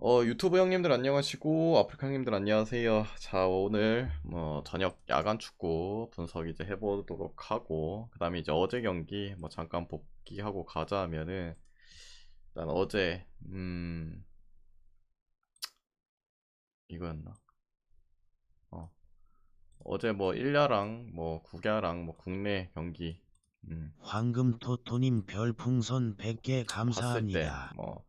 어, 유튜브 형님들 안녕하시고 아프리카 형님들 안녕하세요. 자, 오늘 뭐 저녁 야간 축구 분석 이제 해보도록 하고 그 다음에 이제 어제 경기 뭐 잠깐 복귀하고 가자 하면은 일단 어제 음 이거였나? 어, 어제 뭐 1야랑 뭐 9야랑 뭐 국내 경기 음, 황금 토토님 별풍선 100개 봤을 감사합니다. 때뭐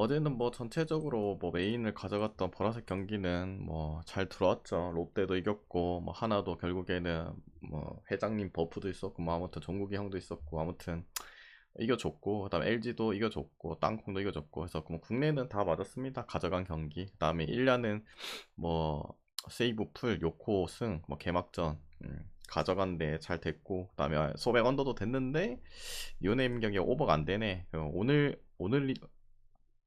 어제는 뭐 전체적으로 뭐 메인을 가져갔던 보라색 경기는 뭐 잘 들어왔죠. 롯데도 이겼고 뭐 하나도 결국에는 뭐 회장님 버프도 있었고 뭐 아무튼 종국이 형도 있었고 아무튼 이겨줬고 그다음에 LG도 이겨줬고 땅콩도 이겨줬고 해서 뭐 국내는 다 맞았습니다. 가져간 경기. 그다음에 1년은 뭐 세이브 풀 요코 승뭐 개막전 음, 가져간데 잘 됐고 그다음에 소백 언더도 됐는데 유네임 경기가 오버가 안 되네. 어, 오늘 오늘 리-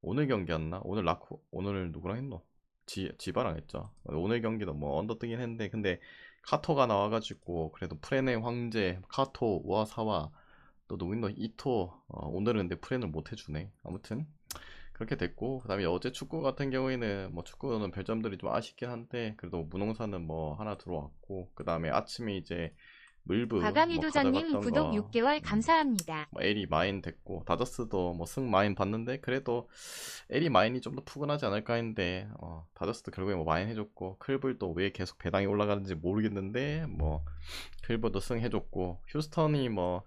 오늘 경기였나? 오늘 라코 오늘 누구랑 했노? 지 지바랑 했죠. 오늘 경기도 뭐 언더 뜨긴 했는데 근데 카토가 나와가지고 그래도 프렌의 황제 카토 우아사와 또 있노? 이토 어, 오늘은 근데 프렌을 못 해주네. 아무튼 그렇게 됐고 그 다음에 어제 축구 같은 경우에는 뭐 축구는 별점들이 좀 아쉽긴 한데 그래도 문홍사는 뭐 하나 들어왔고 그 다음에 아침에 이제 물브 과감히 뭐 도전님 구독 거, 6개월 음, 감사합니다. 뭐 에리 마인 됐고 다저스도 뭐 승 마인 봤는데 그래도 에리 마인이 좀 더 푸근하지 않을까 했는데 어, 다저스도 결국에 뭐 마인 해줬고 클블도 왜 계속 배당이 올라가는지 모르겠는데 뭐 클블도 승 해줬고 휴스턴이 뭐,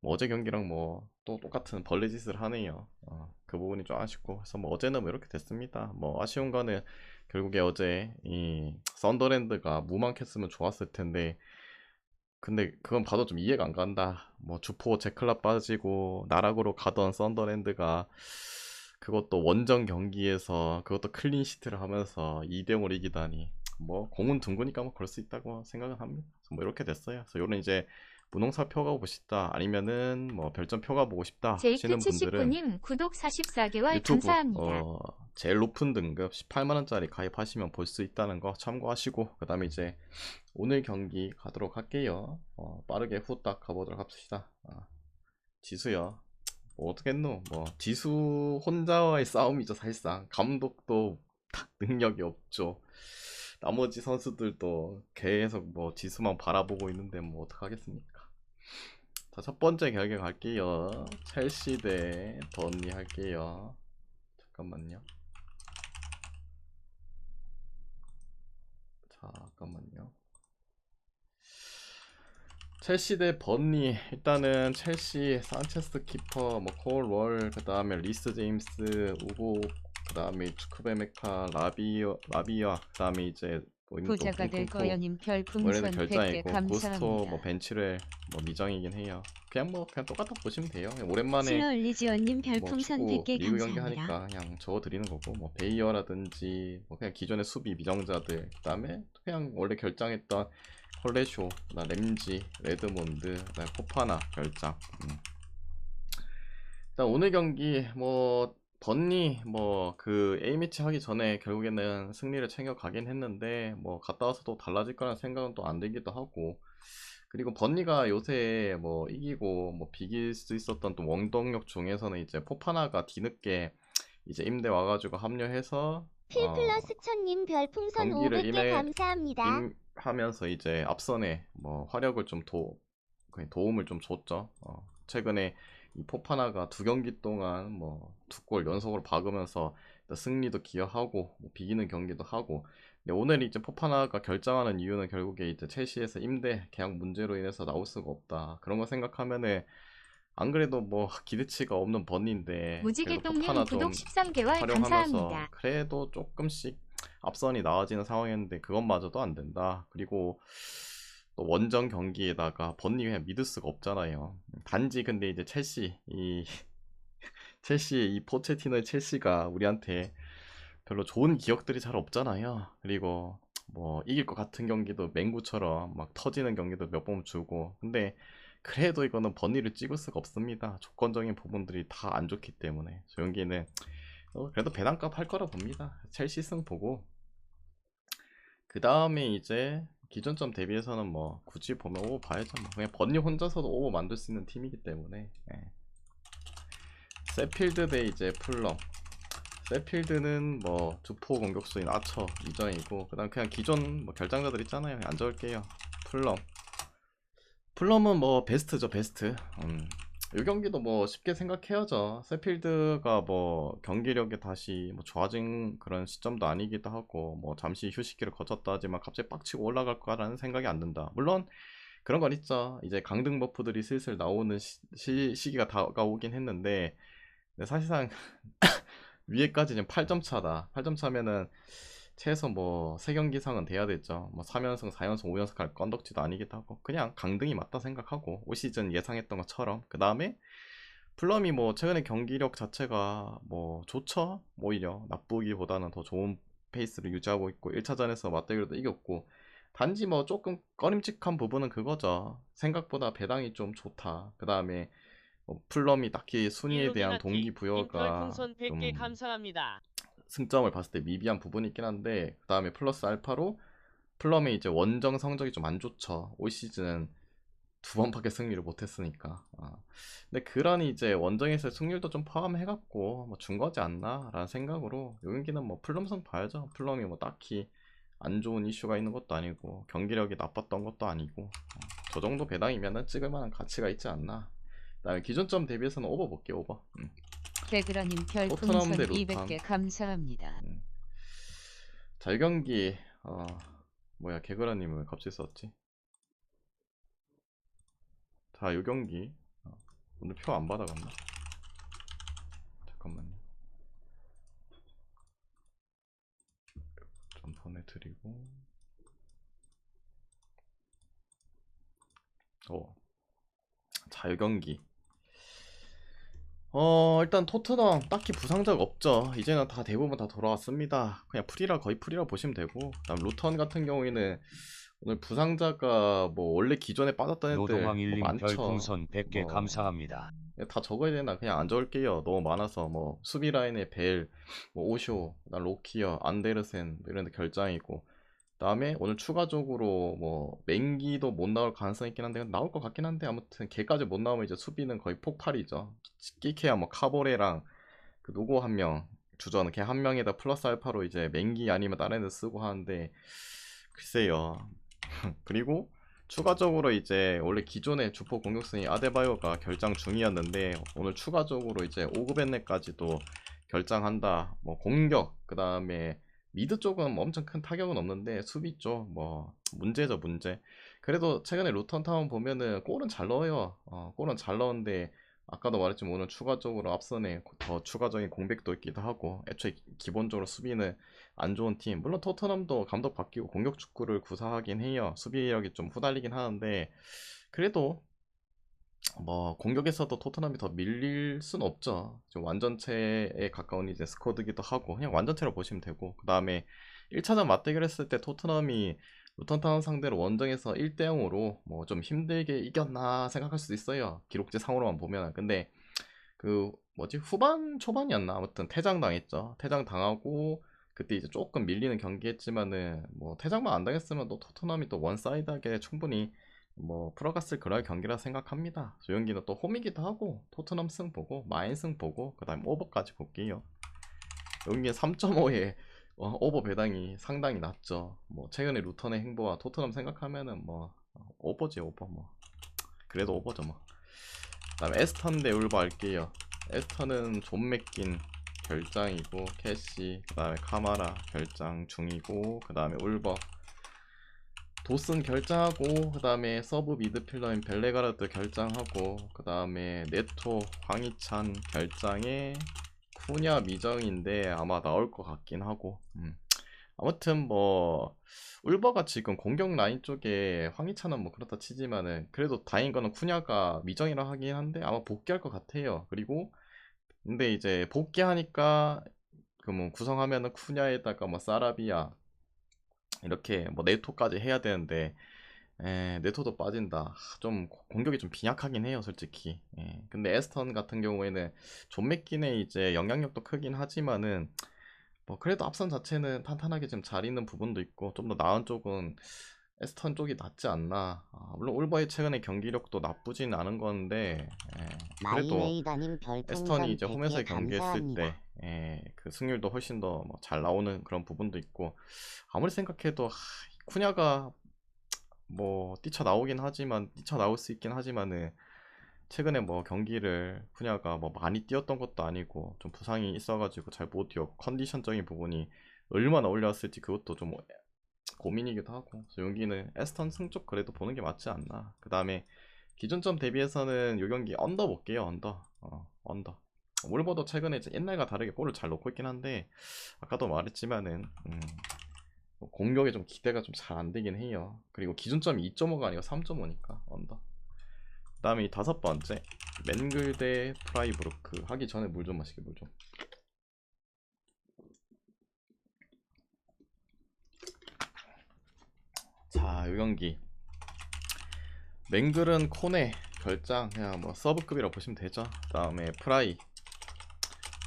뭐 어제 경기랑 뭐 또 똑같은 벌레 짓을 하네요. 어, 그 부분이 좀 아쉽고 그래서 뭐 어제는 뭐 이렇게 됐습니다. 뭐 아쉬운 거는 결국에 어제 이 썬더랜드가 무망했으면 좋았을 텐데 근데 그건 봐도 좀 이해가 안 간다. 뭐 주포 제클라 빠지고 나락으로 가던 썬더랜드가 그것도 원정 경기에서 그것도 클린 시트를 하면서 2대 0으로 이기다니 뭐 공은 둥그니까 뭐 그럴 수 있다고 생각은 합니다. 뭐 이렇게 됐어요. 그래서 요런 이제 분홍사 표가 보고 싶다 아니면은 뭐 별점 표가 보고 싶다 하시는 분들은 제이크79님 구독 44개월 유튜브 감사합니다. 어, 제일 높은 등급 18만 원짜리 가입하시면 볼 수 있다는 거 참고하시고 그 다음에 이제 오늘 경기 가도록 할게요 어, 빠르게 후딱 가보도록 합시다 아, 지수요 뭐 어떻겠노 뭐 지수 혼자와의 싸움이죠 사실상 감독도 딱 능력이 없죠 나머지 선수들도 계속 뭐 지수만 바라보고 있는데 뭐 어떡하겠습니까 자, 첫 번째 경기 갈게요. 첼시 대 번리 할게요. 잠깐만요. 잠깐만요. 첼시 대 번리 일단은 첼시 산체스 키퍼 뭐 콜월 그 다음에 리스 제임스 우고 그 다음에 추크베메카 라비어 라비아 그 다음에 이제 뭐 부자가 될 거여님 별풍선 100개 결장이고 고스토 감사합니다. 뭐 벤치렐 뭐 미정이긴 해요. 그냥 뭐 그냥 똑같다 보시면 돼요. 오랜만에 슬로울리지원님 뭐 별풍선 축구 100개 리그 경기 감사합니다. 하니까 그냥 적어 드리는 거고 뭐 베이어라든지 뭐 그냥 기존의 수비 미정자들 그다음에 그냥 원래 결장했던 콜레쇼, 나 램지, 레드몬드, 그다음에 포파나 결장. 음. 일단 오늘 경기 뭐 번니 뭐 그 A매치 하기 전에 결국에는 승리를 챙겨 가긴 했는데 뭐 갔다 와서도 달라질 거라는 생각은 또안 들기도 하고 그리고 번니가 요새 뭐 이기고 뭐 비길 수 있었던 또 원동력 중에서는 이제 포파나가 뒤늦게 이제 임대 와가지고 합류해서 필 어, 플러스 천님 별풍선 경기를 500개 임해- 감사합니다. 임 하면서 이제 앞선에 뭐 화력을 좀 도, 도움을 좀 줬죠. 어, 최근에 이 포파나가 두 경기 동안 뭐 두 골 연속으로 박으면서 승리도 기여하고 뭐 비기는 경기도 하고 오늘 이제 포파나가 결정하는 이유는 결국에 이제 첼시에서 임대 계약 문제로 인해서 나올 수가 없다. 그런 거 생각하면은 안 그래도 뭐 기대치가 없는 번인데 무지개똥님 구독 좀 13개월 활용하면서 감사합니다. 그래도 조금씩 앞선이 나아지는 상황이었는데 그것마저도 안 된다. 그리고 또 원정 경기에다가 번니 그냥 믿을 수가 없잖아요. 단지 근데 이제 첼시 이 첼시 이 포체티노의 첼시가 우리한테 별로 좋은 기억들이 잘 없잖아요. 그리고 뭐 이길 것 같은 경기도 맹구처럼 막 터지는 경기도 몇 번 주고 근데 그래도 이거는 번니를 찍을 수가 없습니다. 조건적인 부분들이 다 안 좋기 때문에 저 경기는 어, 그래도 배당값 할 거라 봅니다. 첼시 승 보고 그 다음에 이제 기존점 대비해서는 뭐 굳이 보면 오버 봐야죠. 뭐. 그냥 번니 혼자서도 오버 만들 수 있는 팀이기 때문에 예. 세필드 대 이제 풀럼 세필드는 뭐 주포 공격수인 아처 이전이고 그 다음 그냥 기존 뭐 결장자들 있잖아요. 안 적을게요. 플럼. 플럼은 뭐 베스트죠 베스트. 음. 이 경기도 뭐 쉽게 생각해야죠. 세필드가 뭐 경기력이 다시 뭐 좋아진 그런 시점도 아니기도 하고 뭐 잠시 휴식기를 거쳤다 하지만 갑자기 빡치고 올라갈 거라는 생각이 안 든다. 물론 그런 건 있죠. 이제 강등 버프들이 슬슬 나오는 시, 시, 시기가 다가오긴 했는데 사실상 위에까지 지금 8점 차다. 8점 차면은 최소 뭐 3경기 이상은 돼야 되죠. 뭐 3연승, 4연승, 5연승 할 건덕지도 아니기도 하고 그냥 강등이 맞다 생각하고 올 시즌 예상했던 것처럼 그 다음에 플럼이 뭐 최근에 경기력 자체가 뭐 좋죠. 오히려 나쁘기보다는 더 좋은 페이스를 유지하고 있고 1차전에서 맞대결도 이겼고 단지 뭐 조금 꺼림칙한 부분은 그거죠. 생각보다 배당이 좀 좋다. 그 다음에 뭐 플럼이 딱히 순위에 대한 동기부여가 별풍선 100개 좀 감사합니다. 승점을 봤을 때 미비한 부분이 있긴 한데 그 다음에 플러스 알파로 플럼의 이제 원정 성적이 좀 안 좋죠. 올 시즌은 두 번밖에 승리를 못했으니까. 아. 근데 그런 이제 원정에서의 승률도 좀 포함해갖고 뭐 준 거지 않나라는 생각으로 요 경기는 뭐 플럼성 봐야죠. 플럼이 뭐 딱히 안 좋은 이슈가 있는 것도 아니고 경기력이 나빴던 것도 아니고 어, 저 정도 배당이면은 찍을 만한 가치가 있지 않나. 그다음에 기존점 대비해서는 오버 볼게요 오버. 음. 토트넘 별풍선 대 루탐. 200개 감사합니다. 자, 이 경기 어 뭐야 개그라님은 왜 갑자기 썼지? 자, 이 경기 어, 오늘 표 안 받아갔나? 잠깐만요. 좀 보내드리고 어, 자, 이 경기 어 일단 토트넘 딱히 부상자가 없죠. 이제는 다 대부분 다 돌아왔습니다. 그냥 풀이라 거의 풀이라 보시면 되고. 그다음 루턴 같은 경우에는 오늘 부상자가 뭐 원래 기존에 빠졌던 애들 노동왕 뭐 많죠. 별풍선 100개 뭐. 감사합니다. 다 적어야 되나? 그냥 안 적을게요. 너무 많아서 뭐 수비 라인에 벨, 뭐 오쇼, 그다음 로키어, 안데르센 뭐 이런 데 결장이고. 그 다음에 오늘 추가적으로 뭐 맹기도 못 나올 가능성이 있긴 한데 나올 것 같긴 한데 아무튼 걔까지 못 나오면 이제 수비는 거의 폭발이죠 끼케야 뭐 카보레랑 그 누구 한 명 주전 걔 한 명에다 플러스 알파로 이제 맹기 아니면 다른 애들 쓰고 하는데 글쎄요 그리고 추가적으로 이제 원래 기존의 주포 공격수인 아데바요가 결장 중이었는데 오늘 추가적으로 이제 오그벤네까지도 결장한다. 뭐 공격 그 다음에 미드 쪽은 뭐 엄청 큰 타격은 없는데 수비 쪽 뭐 문제죠 문제. 그래도 최근에 루턴 타운 보면은 골은 잘 넣어요. 어, 골은 잘 넣었는데 아까도 말했지만 오늘 추가적으로 앞선에 더 추가적인 공백도 있기도 하고 애초에 기- 기본적으로 수비는 안 좋은 팀. 물론 토트넘도 감독 바뀌고 공격 축구를 구사하긴 해요. 수비력이 좀 후달리긴 하는데 그래도 뭐 공격에서도 토트넘이 더 밀릴 순 없죠. 지금 완전체에 가까운 이제 스쿼드기도 하고 그냥 완전체로 보시면 되고 그 다음에 1차전 맞대결했을 때 토트넘이 루턴타운 상대로 원정에서 1대 0으로 뭐 좀 힘들게 이겼나 생각할 수도 있어요. 기록지 상으로만 보면 근데 그 뭐지 후반 초반이었나 아무튼 퇴장 당했죠. 퇴장 당하고 그때 이제 조금 밀리는 경기했지만은 뭐 퇴장만 안 당했으면 또 토트넘이 또 원사이드하게 충분히 뭐 풀어갔을 그럴 경기라 생각합니다. 저 경기는 또 홈이기도 하고 토트넘 승 보고 마인 승 보고 그 다음 오버까지 볼게요. 여기 3.5에 어, 오버 배당이 상당히 낮죠. 뭐 최근에 루턴의 행보와 토트넘 생각하면은 뭐 어, 오버지 오버 뭐 그래도 오버죠 뭐. 그 다음 에스턴 대 울버 할게요. 에스턴은 존 맥긴 결장이고 캐시 그 다음에 카마라 결장 중이고 그 다음에 울버 도슨 결장하고 그 다음에 서브 미드필더인 벨레가르드 결장하고 그 다음에 네토 황희찬 결장에 쿠냐 미정인데 아마 나올 것 같긴 하고 음. 아무튼 뭐 울버가 지금 공격 라인 쪽에 황희찬은 뭐 그렇다 치지만은 그래도 다행인 거는 쿠냐가 미정이라 하긴 한데 아마 복귀할 것 같아요 그리고 근데 이제 복귀하니까 그뭐 구성하면은 쿠냐에다가 뭐 사라비아 이렇게 뭐 네토까지 해야 되는데 에, 네토도 빠진다. 하, 좀 고- 공격이 좀 빈약하긴 해요, 솔직히. 예. 근데 에스턴 같은 경우에는 존 맥긴의 이제 영향력도 크긴 하지만은 뭐 그래도 앞선 자체는 탄탄하게 지금 잘 있는 부분도 있고 좀 더 나은 쪽은 에스턴 쪽이 낫지 않나. 아, 물론 올버의 최근의 경기력도 나쁘진 않은 건데 예, 그래도 에스턴이 이제 100개 홈에서 경기했을. 때 예, 그 승률도 훨씬 더뭐잘 나오는 그런 부분도 있고 아무리 생각해도 하, 쿠냐가 뭐 뛰쳐 나오긴 하지만 뛰쳐 나올 수 있긴 하지만은 최근에 뭐 경기를 쿠냐가 뭐 많이 뛰었던 것도 아니고 좀 부상이 있어가지고 잘 못 뛰었고 컨디션적인 부분이 얼마나 올려왔을지 그것도 좀 고민이기도 하고 그래서 여기는 에스턴 승쪽 그래도 보는 게 맞지 않나. 그 다음에 기준점 대비해서는 요 경기 언더 볼게요 언더. 어, 언더 올버도 최근에 옛날과 다르게 골을 잘 넣고 있긴 한데 아까도 말했지만은 음, 뭐 공격에 좀 기대가 좀 잘 안 되긴 해요. 그리고 기준점이 2.5가 아니고 3.5니까 언더. 그 다음에 이 다섯 번째. 맨글 대 프라이브루크. 하기 전에 물 좀 마시게 물 좀. 자, 이 경기. 맹글은 코네 결장 그냥 뭐 서브급이라고 보시면 되죠. 그다음에 프라이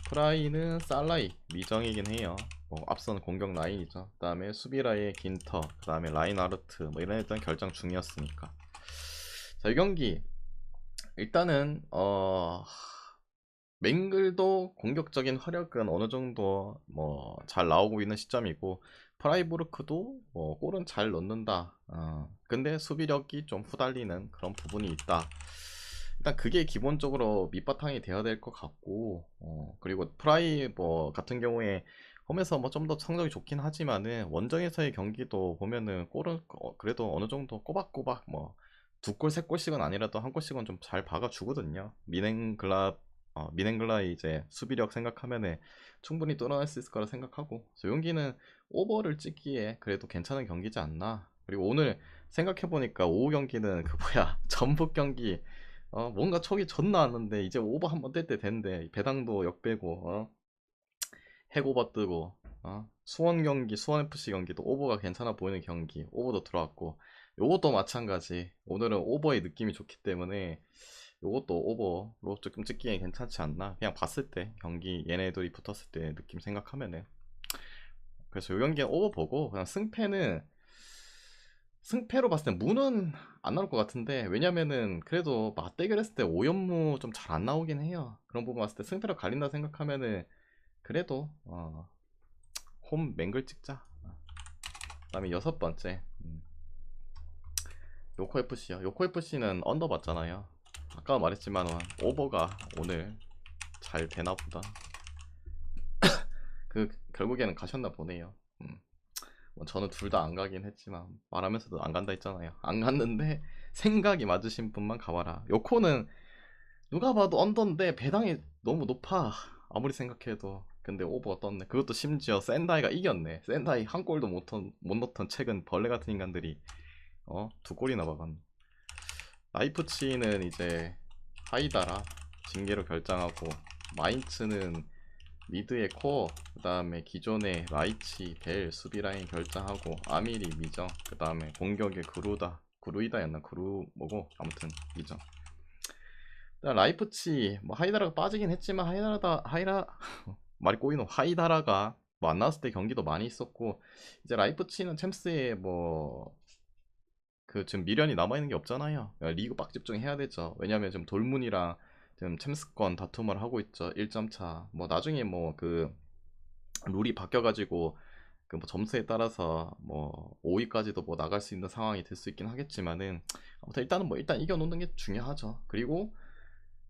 프라이는 살라이 미정이긴 해요. 뭐 앞선 공격 라인이죠. 그 다음에 수비 라인 긴터, 그 다음에 라인 아르트 뭐 이런 애들은 결장 중이었으니까. 자, 이 경기 일단은 어 맹글도 공격적인 화력은 어느 정도 뭐 잘 나오고 있는 시점이고 프라이부르크도 뭐 골은 잘 넣는다. 어, 근데 수비력이 좀 후달리는 그런 부분이 있다. 일단 그게 기본적으로 밑바탕이 돼야 될 것 같고, 어, 그리고 프라이 뭐 같은 경우에 홈에서 뭐 좀 더 성적이 좋긴 하지만은 원정에서의 경기도 보면은 골은 어, 그래도 어느 정도 꼬박꼬박 뭐 두 골, 세 골씩은 아니라도 한 골씩은 좀 잘 박아주거든요. 미넨글라 어, 미넨글라의 이제 수비력 생각하면은 충분히 뚫어낼 수 있을 거라 생각하고 용기는 오버를 찍기에 그래도 괜찮은 경기지 않나 그리고 오늘 생각해보니까 오후 경기는 그 뭐야 전북 경기 어, 뭔가 촉이 존나 왔는데 이제 오버 한번 뗄 때 된대. 배당도 역배고 어? 해고버 뜨고 어? 수원 경기 수원FC 경기도 오버가 괜찮아 보이는 경기 오버도 들어왔고. 요것도 마찬가지. 오늘은 오버의 느낌이 좋기 때문에 요것도 오버로 조금 찍기에 괜찮지 않나? 그냥 봤을 때 경기 얘네들이 붙었을 때 느낌 생각하면은. 그래서 요 경기는 오버 보고 그냥 승패는 승패로 봤을 때 무는 안 나올 것 같은데 왜냐면은 그래도 맞대결 했을 때 오연무 좀 잘 안 나오긴 해요 그런 부분 봤을 때 승패로 갈린다 생각하면은 그래도 어, 홈 맹글 찍자 그 다음에 여섯 번째 음. 요코FC요 요코FC는 언더 봤잖아요 아까 말했지만 오버가 오늘 잘 되나 보다. 그 결국에는 가셨나 보네요. 음. 뭐 저는 둘 다 안 가긴 했지만 말하면서도 안 간다 했잖아요. 안 갔는데 생각이 맞으신 분만 가봐라. 요코는 누가 봐도 언더인데 배당이 너무 높아. 아무리 생각해도. 근데 오버가 떴네. 그것도 심지어 샌다이가 이겼네. 샌다이 한 골도 못, 넣- 못 넣던 최근 벌레 같은 인간들이 어? 두 골이나 박았네. 라이프치히는 이제 하이다라 징계로 결장하고 마인츠는 미드의 코어 그 다음에 기존의 라이치 벨 수비라인 결장하고 아미리 미정 그 다음에 공격의 그루다 그루이다였나 그루 뭐고 아무튼 미정 라이프치 뭐 하이다라가 빠지긴 했지만 하이다라다 하이라 말이 꼬이노 하이다라가 뭐 안 나왔을 때 경기도 많이 있었고 이제 라이프치는 챔스에 뭐 그 지금 미련이 남아있는 게 없잖아요. 그러니까 리그 빡 집중해야 되죠. 왜냐면 지금 돌문이랑 지금 챔스권 다툼을 하고 있죠. 1점 차. 뭐 나중에 뭐 그 룰이 바뀌어가지고 그 뭐 점수에 따라서 뭐 5위까지도 뭐 나갈 수 있는 상황이 될 수 있긴 하겠지만은 아무튼 일단은 뭐 일단 이겨놓는 게 중요하죠. 그리고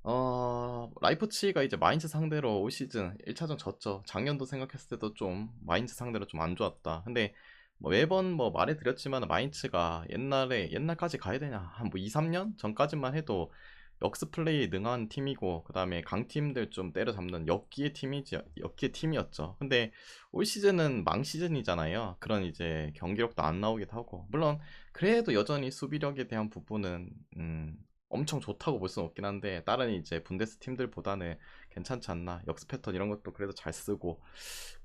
어 라이프치가 이제 마인츠 상대로 올 시즌 1차전 졌죠. 작년도 생각했을 때도 좀 마인츠 상대로 좀 안 좋았다. 근데 뭐 매번 뭐 말해드렸지만 마인츠가 옛날에 옛날까지 가야 되냐 한 뭐 2, 3년 전까지만 해도 역스 플레이 능한 팀이고 그 다음에 강팀들 좀 때려잡는 역기의 팀이지 역기의 팀이었죠. 근데 올 시즌은 망 시즌이잖아요. 그런 이제 경기력도 안 나오기도 하고 물론 그래도 여전히 수비력에 대한 부분은 음, 엄청 좋다고 볼 수는 없긴 한데 다른 이제 분데스 팀들보다는 괜찮지 않나 역스 패턴 이런 것도 그래도 잘 쓰고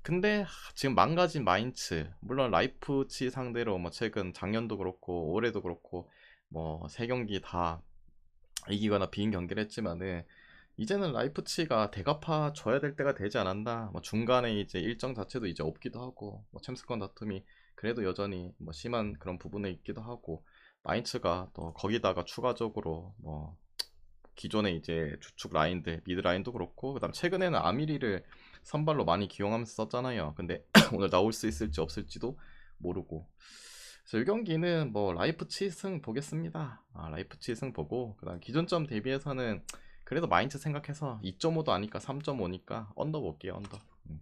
근데 하, 지금 망가진 마인츠 물론 라이프치 상대로 뭐 최근 작년도 그렇고 올해도 그렇고 뭐 세 경기 다 이기거나 비긴 경기를 했지만은 이제는 라이프치가 대갚아 줘야 될 때가 되지 않았나 뭐 중간에 이제 일정 자체도 이제 없기도 하고 뭐 챔스권 다툼이 그래도 여전히 뭐 심한 그런 부분에 있기도 하고 마인츠가 또 거기다가 추가적으로 뭐 기존의 이제 주축 라인들 미드 라인도 그렇고 그다음 최근에는 아미리를 선발로 많이 기용하면서 썼잖아요. 근데 오늘 나올 수 있을지 없을지도 모르고. 그래서 이 경기는 뭐 라이프치 승 보겠습니다. 아, 라이프치 승 보고 그다음 기존점 대비해서는 그래도 마인드 생각해서 2.5도 아니까 3.5니까 언더 볼게요. 언더. 음.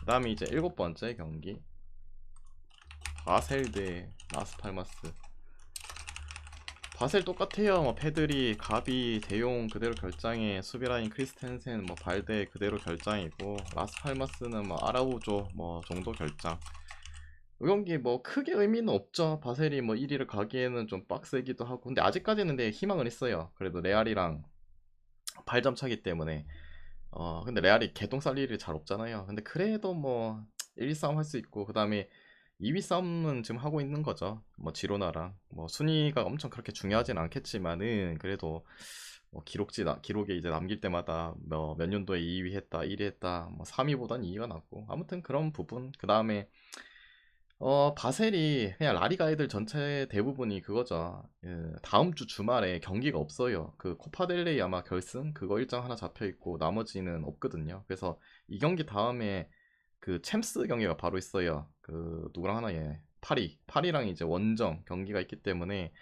그다음에 이제 일곱 번째 경기 바셀 대 라스팔마스. 바셀 똑같아요. 뭐 패들이 가비 대용 그대로 결장에 수비라인 크리스텐센 뭐 발데 그대로 결장이고 라스팔마스는 뭐 아라우조 뭐 정도 결장. 이 경기 뭐 크게 의미는 없죠. 바셀이 뭐 1위를 가기에는 좀 빡세기도 하고 근데 아직까지는 내 희망은 있어요. 그래도 레알이랑 8점 차기 때문에 어 근데 레알이 개똥살 일이 잘 없잖아요. 근데 그래도 뭐 1, 2 싸움 할 수 있고 그 다음에 2위 싸움은 지금 하고 있는 거죠. 뭐 지로나랑 뭐 순위가 엄청 그렇게 중요하진 않겠지만은 그래도 뭐 기록지 나, 기록에 이제 남길 때마다 뭐 몇 년도에 2위 했다, 1위 했다, 뭐 3위보단 2위가 낫고 아무튼 그런 부분 그 다음에 어 바셀이 그냥 라리가 애들 전체 대부분이 그거죠. 예, 다음 주 주말에 경기가 없어요. 그 코파델레이 아마 결승 그거 일정 하나 잡혀 있고 나머지는 없거든요. 그래서 이 경기 다음에 그 챔스 경기가 바로 있어요. 그 누구랑 하나 얘 파리 파리랑 이제 원정 경기가 있기 때문에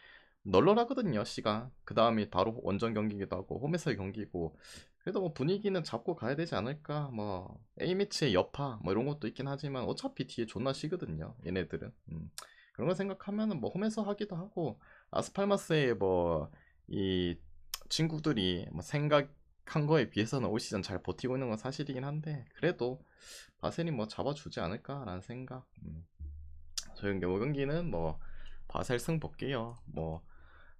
널널하거든요 시간. 그 다음에 바로 원정 경기기도 하고 홈에서의 경기고 그래도 뭐 분위기는 잡고 가야 되지 않을까. 뭐 A매치의 여파 뭐 이런 것도 있긴 하지만 어차피 뒤에 존나 쉬거든요. 얘네들은. 음. 그런 거 생각하면은 뭐 홈에서 하기도 하고 아스팔마스의 뭐 이 친구들이 뭐 생각한 거에 비해서는 올 시즌 잘 버티고 있는 건 사실이긴 한데 그래도 바셀이 뭐 잡아주지 않을까라는 생각. 음. 저희 경우 경기는 뭐 바셀 승 볼게요. 뭐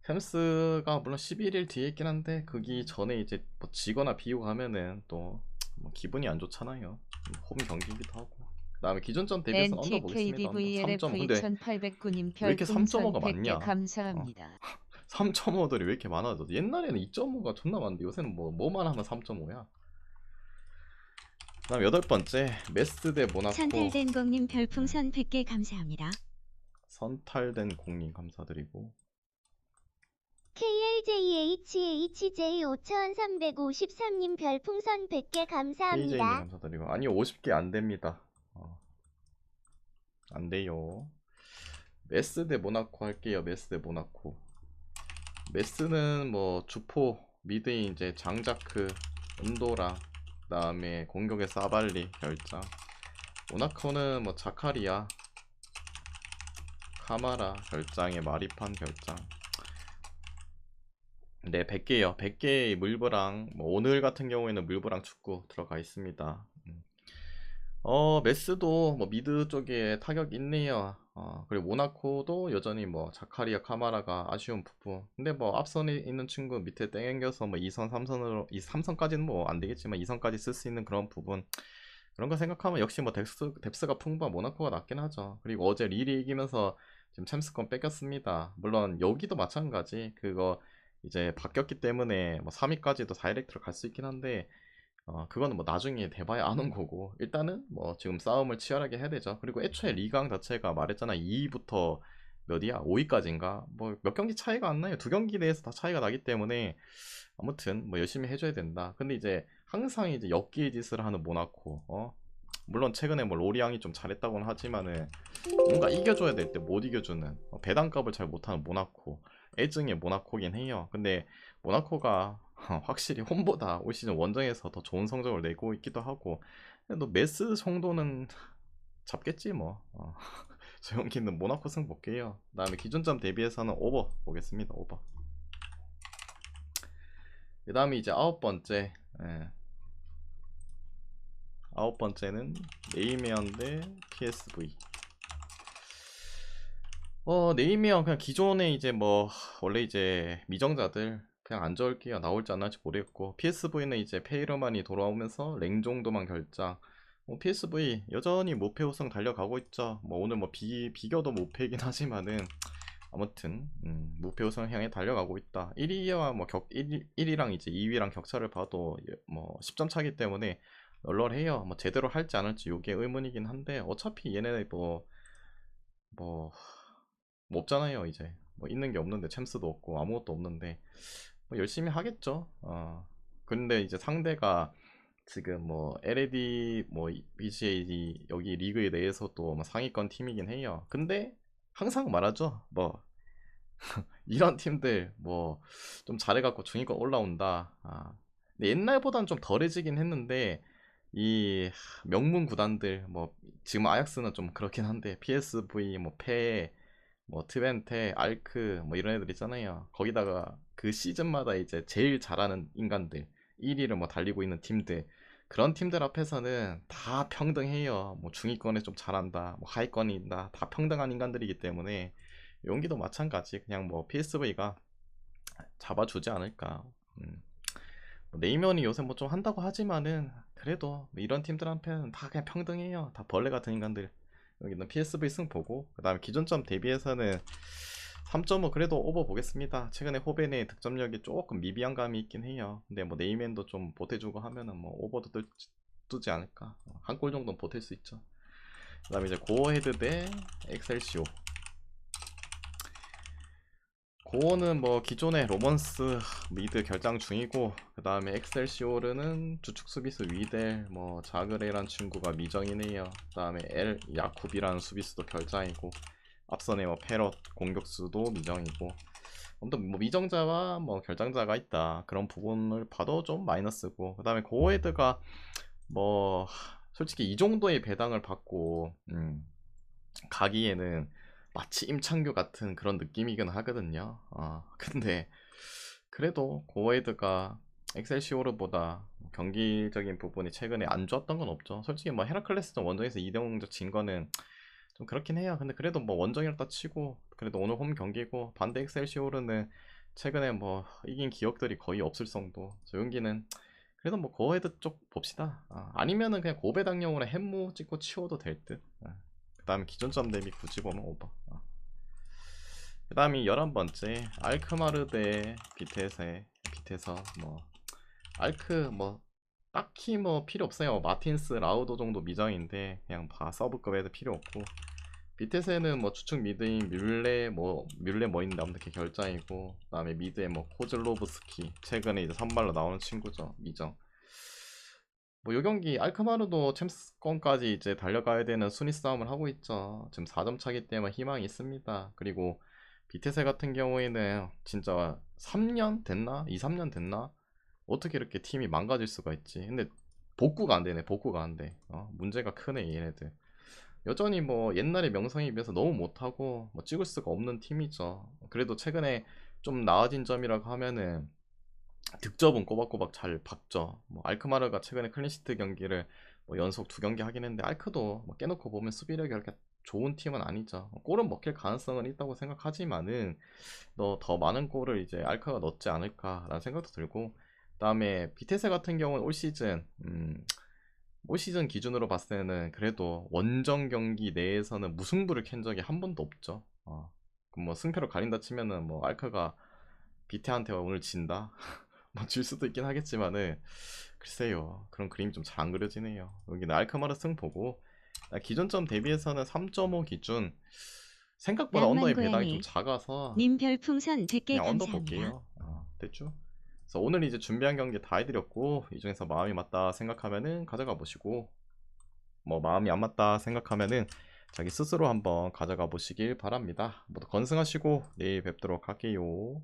햄스가 물론 11일 뒤에 있긴 한데 그기 전에 이제 뭐 지거나 비고 가면은 또 뭐 기분이 안 좋잖아요. 홈 경기이기도 하고. 그 다음에 기존점 대비해서 언더 보겠습니다. 언더. 3.5 NTKDVLF 근데 2809님 왜 이렇게 별풍선 3.5가 100개 많냐? 감사합니다. 3.5들이 왜 이렇게 많아져? 옛날에는 2.5가 존나 많은데 요새는 뭐 뭐만 하면 3.5야. 그 다음 여덟 번째 메스 대 모나코 선탈된 공님 별풍선 100개 감사합니다. 선탈된 공님 감사드리고 KLJHHJ 5353님 별풍선 100개 KJ님 감사합니다. 감사드리고 아니 50개 안 됩니다. 어. 안 돼요. 메스 대 모나코 할게요. 메스 대 모나코. 메스는 뭐 주포 미드에 이제 장자크, 은도라, 그다음에 공격의 사발리 결장. 모나코는 뭐 자카리아, 카마라 결장에 마리판 결장. 네, 100개요. 100개의 물브랑 뭐 오늘 같은 경우에는 물브랑 축구 들어가 있습니다. 음. 어, 메스도 뭐 미드 쪽에 타격 있네요. 어, 그리고 모나코도 여전히 뭐 자카리아 카마라가 아쉬운 부분. 근데 뭐 앞선에 있는 친구 밑에 땡겨서 뭐 2선, 3선으로 이 3선까지는 뭐 안 되겠지만 2선까지 쓸 수 있는 그런 부분. 그런 거 생각하면 역시 뭐 뎁스, 뎁스가 풍부한 모나코가 낫긴 하죠. 그리고 어제 릴이 이기면서 지금 챔스권 뺏겼습니다. 물론 여기도 마찬가지. 그거 이제 바뀌었기 때문에 뭐 3위까지도 다이렉트로 갈 수 있긴 한데 어 그거는 뭐 나중에 돼봐야 아는 거고 일단은 뭐 지금 싸움을 치열하게 해야 되죠. 그리고 애초에 리강 자체가 말했잖아 2위부터 몇이야 5위까지인가 뭐 몇 경기 차이가 안 나요. 두 경기 내에서 다 차이가 나기 때문에 아무튼 뭐 열심히 해줘야 된다. 근데 이제 항상 이제 엽기의 짓을 하는 모나코 어 물론 최근에 뭐 로리앙이 좀 잘했다고는 하지만은 뭔가 이겨줘야 될 때 못 이겨주는 어, 배당값을 잘 못하는 모나코 애증의 모나코긴 해요. 근데 모나코가 확실히 홈보다 올 시즌 원정에서 더 좋은 성적을 내고 있기도 하고 너 메스 정도는 잡겠지 뭐. 어. 저 경기는 모나코 승 볼게요. 그다음에 기준점 대비해서는 오버 보겠습니다. 오버. 그 다음에 이제 아홉 번째. 예. 아홉 번째는 네이메언 대 PSV. 어, 네이미형 그냥 기존에 이제 뭐 원래 이제 미정자들 그냥 안 적을게요. 나올지 안 나올지 모르겠고 PSV는 이제 페이러만이 돌아오면서 랭 정도만 결장. 뭐 PSV 여전히 무패 우승 달려가고 있죠. 뭐 오늘 뭐 비, 비겨도 무패이긴 하지만은 아무튼 음, 무패 우승을 향해 달려가고 있다. 1위와 뭐 격, 1, 1위랑 이제 2위랑 격차를 봐도 예, 뭐 10점 차기 때문에 널널해요. 뭐 제대로 할지 안 할지 이게 의문이긴 한데 어차피 얘네 뭐 뭐, 뭐 없잖아요 이제 뭐 있는 게 없는데 챔스도 없고 아무것도 없는데 뭐 열심히 하겠죠. 어. 근데 이제 상대가 지금 뭐 LAD 뭐 BCA 여기 리그 내에서도 뭐 상위권 팀이긴 해요. 근데 항상 말하죠. 뭐 이런 팀들 뭐 좀 잘해갖고 중위권 올라온다. 아. 근데 옛날보단 좀 덜해지긴 했는데 이 명문 구단들 뭐 지금 아약스는 좀 그렇긴 한데 PSV 뭐 페, 뭐 트벤테, 알크 뭐 이런 애들 있잖아요. 거기다가 그 시즌마다 이제 제일 잘하는 인간들 1위를 뭐 달리고 있는 팀들 그런 팀들 앞에서는 다 평등해요. 뭐 중위권에 좀 잘한다, 뭐 하위권이다, 다 평등한 인간들이기 때문에 용기도 마찬가지. 그냥 뭐 PSV가 잡아주지 않을까. 음. 뭐 네이면이 요새 뭐 좀 한다고 하지만은 그래도 뭐 이런 팀들한테는 다 그냥 평등해요. 다 벌레 같은 인간들. 여기는 PSV 승 보고 그 다음에 기존점 대비해서는 3.5 그래도 오버 보겠습니다. 최근에 호벤의 득점력이 조금 미비한 감이 있긴 해요. 근데 뭐 네이맨도 좀 보태주고 하면은 뭐 오버도 뜰, 뜨지 않을까. 한 골 정도는 보탤 수 있죠. 그 다음에 이제 고어헤드 대 엑셀시오. 고어는 뭐 기존의 로먼스 미드 결장 중이고 그 다음에 엑셀시오르는 주축 수비수 위델 뭐 자그레란 친구가 미정이네요. 그 다음에 엘 야쿠비라는 수비수도 결장이고 앞선에 뭐 페럿 공격수도 미정이고. 아무튼 뭐 미정자와 뭐 결장자가 있다. 그런 부분을 봐도 좀 마이너스고 그 다음에 고어헤드가 뭐 솔직히 이 정도의 배당을 받고 음, 가기에는 마치 임창규 같은 그런 느낌이긴 하거든요. 어, 근데 그래도 고웨이드가 엑셀시오르보다 경기적인 부분이 최근에 안 좋았던 건 없죠. 솔직히 뭐 헤라클레스전 원정에서 2대0적 진 거는 좀 그렇긴 해요. 근데 그래도 뭐 원정이었다 치고 그래도 오늘 홈 경기고 반대 엑셀시오르는 최근에 뭐 이긴 기억들이 거의 없을 정도. 저 용기는 그래도 뭐 고헤드 쪽 봅시다. 아, 아니면은 그냥 고배당용으로 햄무 찍고 치워도 될 듯. 아. 그 다음에 기존 점 대비 굳이 보면 오버. 어. 그 다음에 11번째 알크마르 대 비테세 비테서 뭐 알크 뭐 딱히 뭐 필요 없어요. 마틴스 라우도 정도 미정인데 그냥 다 서브급 애들 필요 없고. 비테세는 뭐 주축 미드인 뮬레 뭐 뮬레 뭐 있는데 아무튼 걔 결장이고. 그 다음에 미드에 뭐 코즐로브스키. 최근에 이제 선발로 나오는 친구죠. 미정 뭐 요 경기 알크마르도 챔스권까지 이제 달려가야 되는 순위 싸움을 하고 있죠. 지금 4점 차기 때문에 희망이 있습니다. 그리고 비테세 같은 경우에는 진짜 3년 됐나? 2, 3년 됐나? 어떻게 이렇게 팀이 망가질 수가 있지? 근데 복구가 안 되네. 복구가 안 돼. 어, 문제가 크네 얘네들. 여전히 뭐 옛날의 명성에 비해서 너무 못하고 뭐 찍을 수가 없는 팀이죠. 그래도 최근에 좀 나아진 점이라고 하면은 득점은 꼬박꼬박 잘 박죠. 뭐 알크마르가 최근에 클린시트 경기를 뭐 연속 두 경기 하긴 했는데 알크도 뭐 깨놓고 보면 수비력이 그렇게 좋은 팀은 아니죠. 골은 먹힐 가능성은 있다고 생각하지만은 너더 많은 골을 이제 알크가 넣지 않을까라는 생각도 들고 그다음에 비테세 같은 경우는 올 시즌 음, 올 시즌 기준으로 봤을 때는 그래도 원정 경기 내에서는 무승부를 캔 적이 한 번도 없죠. 어. 뭐 승패로 가린다 치면은 뭐 알카가 비테한테 오늘 진다. 뭐질 수도 있긴 하겠지만은 글쎄요 그런 그림이 좀 잘 안 그려지네요 여기는 알카마르 승 보고 아, 기존점 대비해서는 3.5 기준 생각보다 언더의 배당이. 좀 작아서 님 별풍선 100개 그냥 언더. 볼게요 어, 됐죠? 그래서 오늘 이제 준비한 경기 다 해드렸고 이 중에서 마음이 맞다 생각하면은 가져가 보시고 뭐 마음이 안 맞다 생각하면은 자기 스스로 한번 가져가 보시길 바랍니다 모두 건승하시고 내일 뵙도록 할게요